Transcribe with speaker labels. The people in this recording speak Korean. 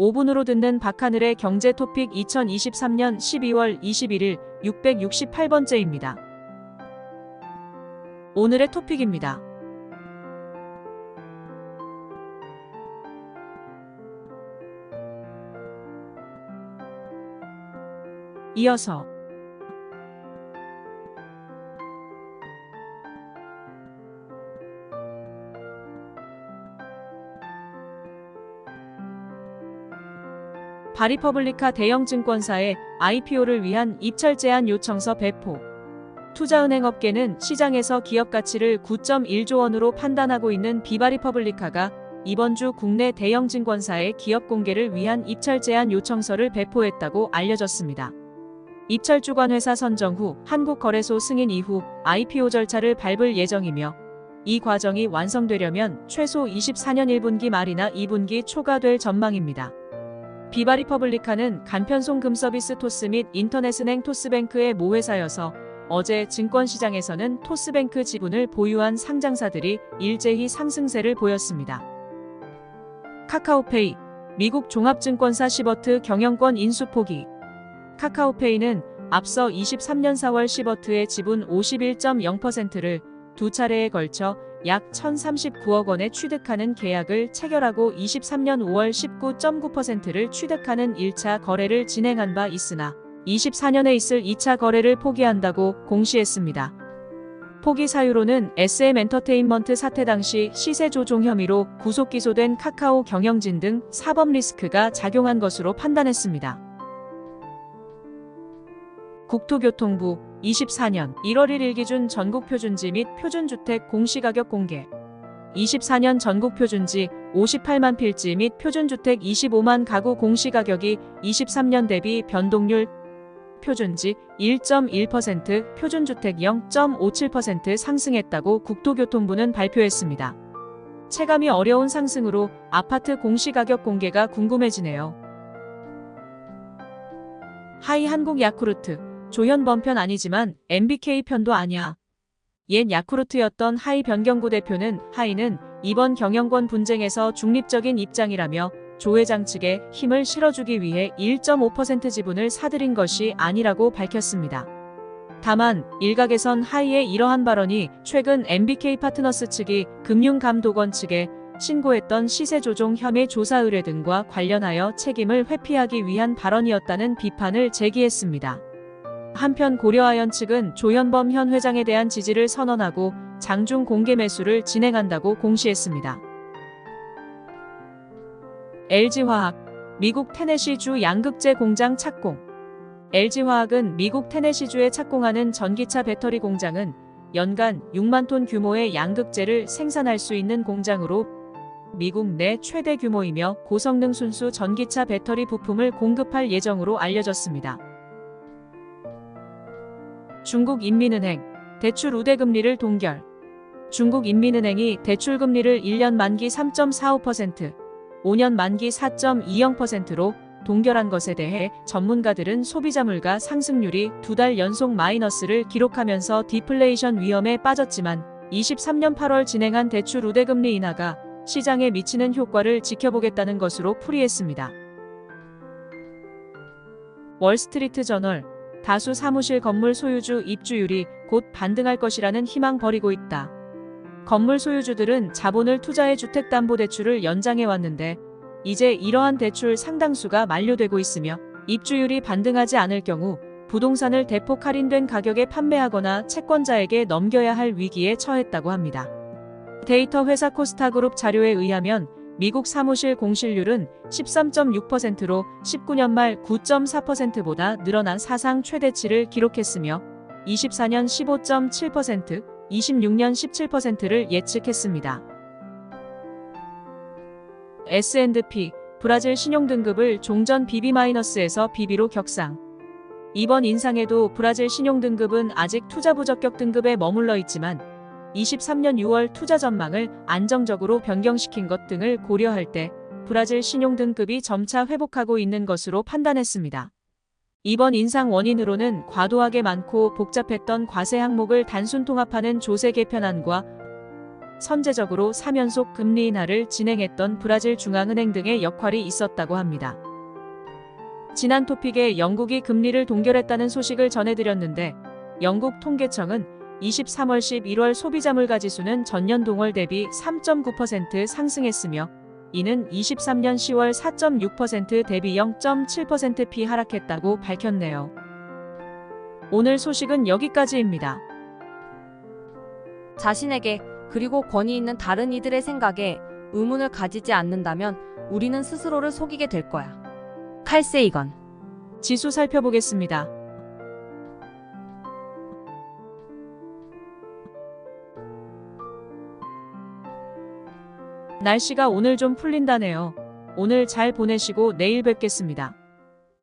Speaker 1: 5분으로 듣는 박하늘의 경제 토픽 2023년 12월 21일 668번째입니다. 오늘의 토픽입니다. 이어서 바리퍼블리카 대형 증권사의 IPO를 위한 입찰 제한 요청서 배포. 투자은행업계는 시장에서 기업 가치를 9.1조 원으로 판단하고 있는 비바리퍼블리카가 이번 주 국내 대형 증권사의 기업 공개를 위한 입찰 제한 요청서를 배포했다고 알려졌습니다. 입찰 주관 회사 선정 후 한국거래소 승인 이후 IPO 절차를 밟을 예정이며 이 과정이 완성되려면 최소 24년 1분기 말이나 2분기 초가 될 전망입니다. 비바리퍼블리카는 간편송 금 서비스 토스 및 인터넷은행 토스뱅크의 모회사여서 어제 증권시장에서는 토스뱅크 지분을 보유한 상장사들이 일제히 상승세를 보였습니다. 카카오페이, 미국 종합증권사 시버트 경영권 인수 포기. 카카오페이는 앞서 23년 4월 시버트의 지분 51.0%를 두 차례에 걸쳐 약 1,039억 원에 취득하는 계약을 체결하고 23년 5월 19.9%를 취득하는 1차 거래를 진행한 바 있으나 24년에 있을 2차 거래를 포기한다고 공시했습니다. 포기 사유로는 SM 엔터테인먼트 사태 당시 시세 조종 혐의로 구속 기소된 카카오 경영진 등 사법 리스크가 작용한 것으로 판단했습니다. 국토교통부 24년 1월 1일 기준 전국 표준지 및 표준주택 공시가격 공개 24년 전국 표준지 58만 필지 및 표준주택 25만 가구 공시가격이 23년 대비 변동률 표준지 1.1%, 표준주택 0.57% 상승했다고 국토교통부는 발표했습니다. 체감이 어려운 상승으로 아파트 공시가격 공개가 궁금해지네요. 하이 한국 야쿠르트, 조현범 편 아니지만 MBK 편도 아니야. 옛 야쿠르트였던 하이 변경구 대표는 하이는 이번 경영권 분쟁에서 중립적인 입장이라며 조 회장 측에 힘을 실어주기 위해 1.5% 지분을 사들인 것이 아니라고 밝혔습니다. 다만 일각에선 하이의 이러한 발언이 최근 MBK 파트너스 측이 금융감독원 측에 신고했던 시세 조종 혐의 조사 의뢰 등과 관련하여 책임을 회피하기 위한 발언이었다는 비판을 제기했습니다. 한편 고려아연 측은 조현범 현 회장에 대한 지지를 선언하고 장중 공개 매수를 진행한다고 공시했습니다. LG화학, 미국 테네시주 양극재 공장 착공. LG화학은 미국 테네시주에 착공하는 전기차 배터리 공장은 연간 6만 톤 규모의 양극재를 생산할 수 있는 공장으로 미국 내 최대 규모이며 고성능 순수 전기차 배터리 부품을 공급할 예정으로 알려졌습니다. 중국인민은행 대출 우대 금리를 동결. 중국인민은행이 대출 금리를 1년 만기 3.45%, 5년 만기 4.20%로 동결한 것에 대해 전문가들은 소비자 물가 상승률이 두 달 연속 마이너스를 기록하면서 디플레이션 위험에 빠졌지만 23년 8월 진행한 대출 우대금리 인하가 시장에 미치는 효과를 지켜보겠다는 것으로 풀이했습니다. 월스트리트 저널 다수 사무실 건물 소유주 입주율이 곧 반등할 것이라는 희망 버리고 있다. 건물 소유주들은 자본을 투자해 주택담보대출을 연장해 왔는데 이제 이러한 대출 상당수가 만료되고 있으며 입주율이 반등하지 않을 경우 부동산을 대폭 할인된 가격에 판매하거나 채권자에게 넘겨야 할 위기에 처했다고 합니다. 데이터 회사 코스타그룹 자료에 의하면 미국 사무실 공실률은 13.6%로 19년 말 9.4%보다 늘어난 사상 최대치를 기록했으며 24년 15.7%, 26년 17%를 예측했습니다. S&P 브라질 신용등급을 종전 BB-에서 BB로 격상. 이번 인상에도 브라질 신용등급은 아직 투자 부적격 등급에 머물러 있지만 23년 6월 투자 전망을 안정적으로 변경시킨 것 등을 고려할 때 브라질 신용 등급이 점차 회복하고 있는 것으로 판단했습니다. 이번 인상 원인으로는 과도하게 많고 복잡했던 과세 항목을 단순 통합하는 조세 개편안과 선제적으로 3연속 금리 인하를 진행했던 브라질 중앙은행 등의 역할이 있었다고 합니다. 지난 토픽에 영국이 금리를 동결했다는 소식을 전해드렸는데 영국 통계청은 23월 11월 소비자 물가 지수는 전년 동월 대비 3.9% 상승했으며 이는 23년 10월 4.6% 대비 0.7%피 하락했다고 밝혔네요. 오늘 소식은 여기까지입니다.
Speaker 2: 자신에게 그리고 권위 있는 다른 이들의 생각에 의문을 가지지 않는다면 우리는 스스로를 속이게 될 거야. 칼세이건.
Speaker 1: 지수 살펴보겠습니다. 날씨가 오늘 좀 풀린다네요. 오늘 잘 보내시고 내일 뵙겠습니다.